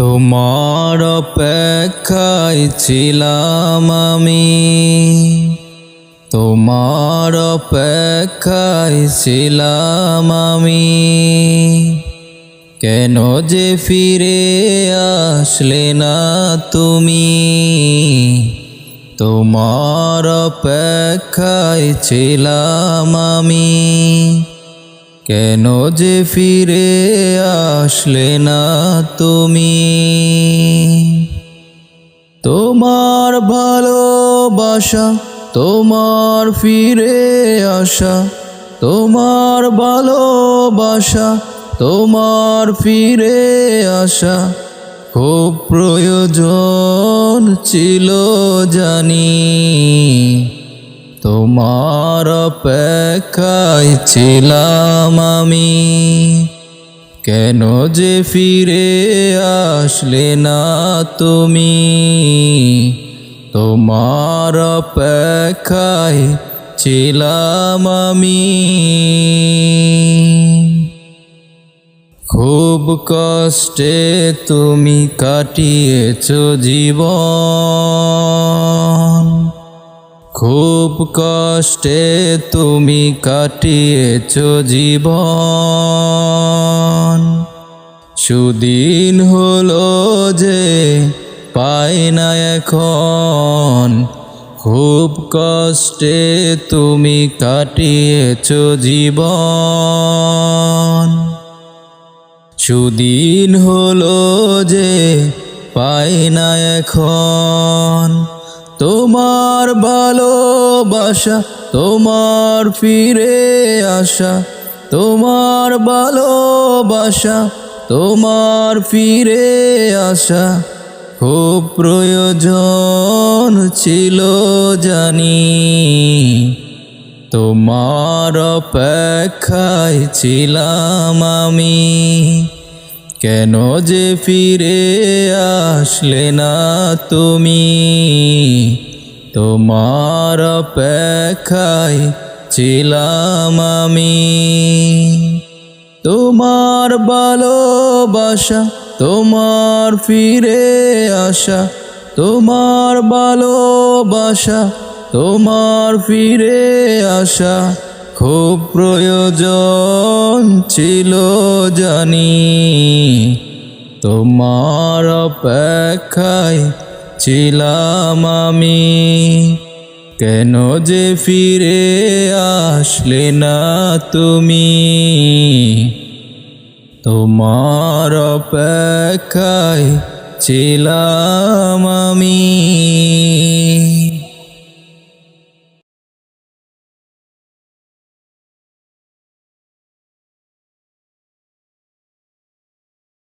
তোমার অপেক্ষায় ছিলাম আমি। তোমার অপেক্ষায় ছিলাম আমি। কেন যে ফিরে আসলে না তুমি? তোমার অপেক্ষায় ছিলাম আমি। কেন যে ফিরে আসলে না তুমি? তোমার ভালোবাসা, তোমার ফিরে আসা, তোমার ভালোবাসা, তোমার ফিরে আসা খুব প্রয়োজন ছিল জানি। তোমার অপেক্ষায় ছিলাম আমি। কেন যে ফিরে আসলে না তুমি? তোমার অপেক্ষায় ছিলাম আমি। খুব কষ্টে তুমি কাটিয়েছ জীবন। খুব কষ্টে তুমি কাটিয়েছ জীবন। সুদিন হলো যে পাই না এখন। খুব কষ্টে তুমি কাটিয়েছ জীবন। সুদিন হলো যে পাই না এখন। তোমার ভালোবাসা, তোমার ফিরে আসা, তোমার ভালোবাসা, তোমার ফিরে আসা খুব প্রয়োজন ছিল জানি। তোমার অপেক্ষায় ছিলাম আমি। কেন যে ফিরে আসলে না তুমি? তোমার অপেক্ষায় ছিলাম আমি। তোমার ভালোবাসা, তোমার ফিরে আসা, তোমার ভালোবাসা, তোমার ফিরে আসা খুব প্রয়োজন ছিল জানি। তোমার অপেক্ষায় ছিলাম আমি। কেন যে ফিরে আসলে না তুমি? তোমার অপেক্ষায় ছিলাম আমি।